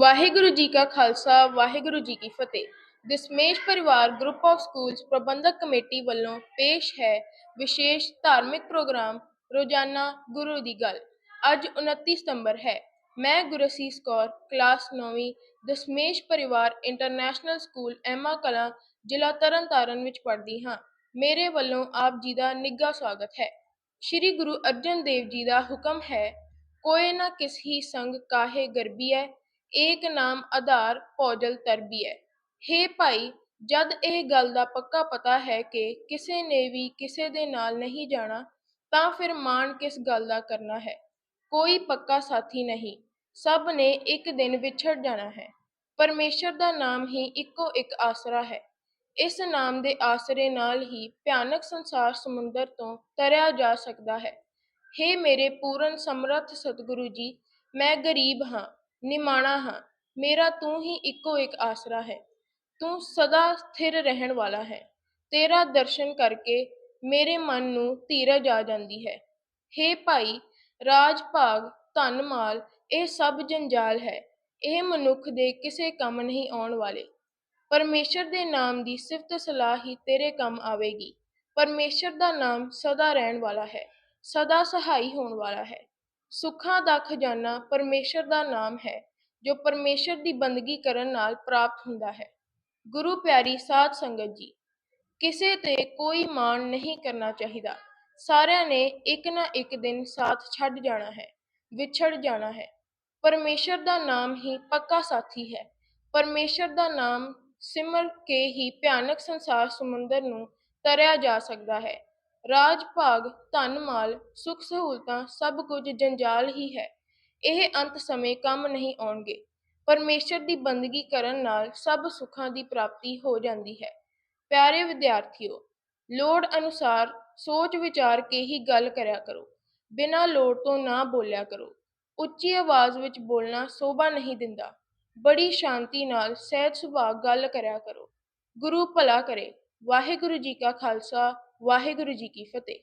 ਵਾਹਿਗੁਰੂ ਜੀ ਕਾ ਖਾਲਸਾ, ਵਾਹਿਗੁਰੂ ਜੀ ਕੀ ਫਤਿਹ। Dasmesh Parivar group of schools Parbandhak committee ਵੱਲੋਂ ਪੇਸ਼ ਹੈ ਵਿਸ਼ੇਸ਼ ਧਾਰਮਿਕ ਪ੍ਰੋਗਰਾਮ ਰੋਜ਼ਾਨਾ ਗੁਰੂ ਦੀ ਗੱਲ। ਅੱਜ 29 ਸਤੰਬਰ ਹੈ। ਮੈਂ ਗੁਰਸੀਸ ਕੌਰ ਕਲਾਸ 9ਵੀਂ Dasmesh Parivar international school Emma Kalan, ਜ਼ਿਲ੍ਹਾ ਤਰਨਤਾਰਨ ਵਿੱਚ ਪੜ੍ਹਦੀ ਹਾਂ। ਮੇਰੇ ਵੱਲੋਂ ਆਪ ਜੀ ਦਾ ਨਿੱਘਾ ਸਵਾਗਤ ਹੈ। ਸ੍ਰੀ ਗੁਰੂ ਅਰਜਨ ਦੇਵ ਜੀ ਦਾ ਹੁਕਮ ਹੈ ਕੋਇ ਨਾ ਕਿਸ ਹੀ ਸੰਗ ਕਾਹੇ ਗਰਬੀ ਹੈ ਏਕ ਨਾਮ ਆਧਾਰ ਭੋਜਲ ਤਰਬੀਐ ਹੇ ਭਾਈ, ਜਦ ਇਹ ਗੱਲ ਦਾ ਪੱਕਾ ਪਤਾ ਹੈ ਕਿ ਕਿਸੇ ਨੇ ਵੀ ਕਿਸੇ ਦੇ ਨਾਲ ਨਹੀਂ ਜਾਣਾ, ਤਾਂ ਫਿਰ ਮਾਣ ਕਿਸ ਗੱਲ ਦਾ ਕਰਨਾ ਹੈ? ਕੋਈ ਪੱਕਾ ਸਾਥੀ ਨਹੀਂ। ਸਭ ਨੇ ਇੱਕ ਦਿਨ ਵਿਛੜ ਜਾਣਾ ਹੈ। ਪਰਮੇਸ਼ਰ ਦਾ ਨਾਮ ਹੀ ਇੱਕੋ ਇੱਕ ਆਸਰਾ ਹੈ। ਇਸ ਨਾਮ ਦੇ ਆਸਰੇ ਨਾਲ ਹੀ ਭਿਆਨਕ ਸੰਸਾਰ ਸਮੁੰਦਰ ਤੋਂ ਤਰਿਆ ਜਾ ਸਕਦਾ ਹੈ। ਹੇ ਮੇਰੇ ਪੂਰਨ ਸਮਰੱਥ ਸਤਿਗੁਰੂ ਜੀ, ਮੈਂ ਗਰੀਬ ਹਾਂ। ਨਿਮਾਣਾ ਹਾਂ, ਮੇਰਾ ਤੂੰ ਹੀ ਇੱਕੋ ਇੱਕ ਆਸਰਾ ਹੈ, ਤੂੰ ਸਦਾ ਸਥਿਰ ਰਹਿਣ ਵਾਲਾ ਹੈ, ਤੇਰਾ ਦਰਸ਼ਨ ਕਰਕੇ ਮੇਰੇ ਮਨ ਨੂੰ ਧੀਰਜ ਆ ਜਾਂਦੀ ਹੈ। ਹੇ ਭਾਈ ਰਾਜ ਭਾਗ ਧਨ ਮਾਲ ਇਹ ਸਭ ਜੰਜਾਲ ਹੈ, ਇਹ ਮਨੁੱਖ ਦੇ ਕਿਸੇ ਕੰਮ ਨਹੀਂ ਆਉਣ ਵਾਲੇ। ਪਰਮੇਸ਼ਰ ਦੇ ਨਾਮ ਦੀ ਸਿਫਤ ਸਲਾਹ ਹੀ ਤੇਰੇ ਕੰਮ ਆਵੇਗੀ। ਪਰਮੇਸ਼ਰ ਦਾ ਨਾਮ ਸਦਾ ਰਹਿਣ ਵਾਲਾ ਹੈ, ਸਦਾ ਸਹਾਈ ਹੋਣ ਵਾਲਾ ਹੈ। ਸੁੱਖਾਂ ਦਾ ਖਜ਼ਾਨਾ ਪਰਮੇਸ਼ਰ ਦਾ ਨਾਮ ਹੈ, ਜੋ ਪਰਮੇਸ਼ਰ ਦੀ ਬੰਦਗੀ ਕਰਨ ਨਾਲ ਪ੍ਰਾਪਤ ਹੁੰਦਾ ਹੈ। ਗੁਰੂ ਪਿਆਰੀ ਸਾਧ ਸੰਗਤ ਜੀ, ਕਿਸੇ ਤੇ ਕੋਈ ਮਾਣ ਨਹੀਂ ਕਰਨਾ ਚਾਹੀਦਾ। ਸਾਰਿਆਂ ਨੇ ਇੱਕ ਨਾ ਇੱਕ ਦਿਨ ਸਾਥ ਛੱਡ ਜਾਣਾ ਹੈ, ਵਿਛੜ ਜਾਣਾ ਹੈ। ਪਰਮੇਸ਼ਰ ਦਾ ਨਾਮ ਹੀ ਪੱਕਾ ਸਾਥੀ ਹੈ। ਪਰਮੇਸ਼ਰ ਦਾ ਨਾਮ ਸਿਮਰ ਕੇ ਹੀ ਭਿਆਨਕ ਸੰਸਾਰ ਸਮੁੰਦਰ ਨੂੰ ਤਰਿਆ ਜਾ ਸਕਦਾ ਹੈ। ਰਾਜ, ਭਾਗ, ਧਨ, ਮਾਲ, ਸੁੱਖ ਸਹੂਲਤਾਂ ਸਭ ਕੁਝ ਜੰਜਾਲ ਹੀ ਹੈ। ਇਹ ਅੰਤ ਸਮੇਂ ਕੰਮ ਨਹੀਂ ਆਉਣਗੇ। ਪਰਮੇਸ਼ਰ ਦੀ ਬੰਦਗੀ ਕਰਨ ਨਾਲ ਸਭ ਸੁੱਖਾਂ ਦੀ ਪ੍ਰਾਪਤੀ ਹੋ ਜਾਂਦੀ ਹੈ। ਪਿਆਰੇ ਵਿਦਿਆਰਥੀਓ, ਲੋੜ ਅਨੁਸਾਰ ਸੋਚ ਵਿਚਾਰ ਕੇ ਹੀ ਗੱਲ ਕਰਿਆ ਕਰੋ। ਬਿਨਾਂ ਲੋੜ ਤੋਂ ਨਾ ਬੋਲਿਆ ਕਰੋ। ਉੱਚੀ ਆਵਾਜ਼ ਵਿੱਚ ਬੋਲਣਾ ਸੋਭਾ ਨਹੀਂ ਦਿੰਦਾ। ਬੜੀ ਸ਼ਾਂਤੀ ਨਾਲ ਸਹਿਜ ਸੁਭਾਅ ਗੱਲ ਕਰਿਆ ਕਰੋ। ਗੁਰੂ ਭਲਾ ਕਰੇ। ਵਾਹਿਗੁਰੂ ਜੀ ਕਾ ਖਾਲਸਾ ਵਾਹਿਗੁਰੂ ਜੀ ਕੀ ਫਤਿਹ।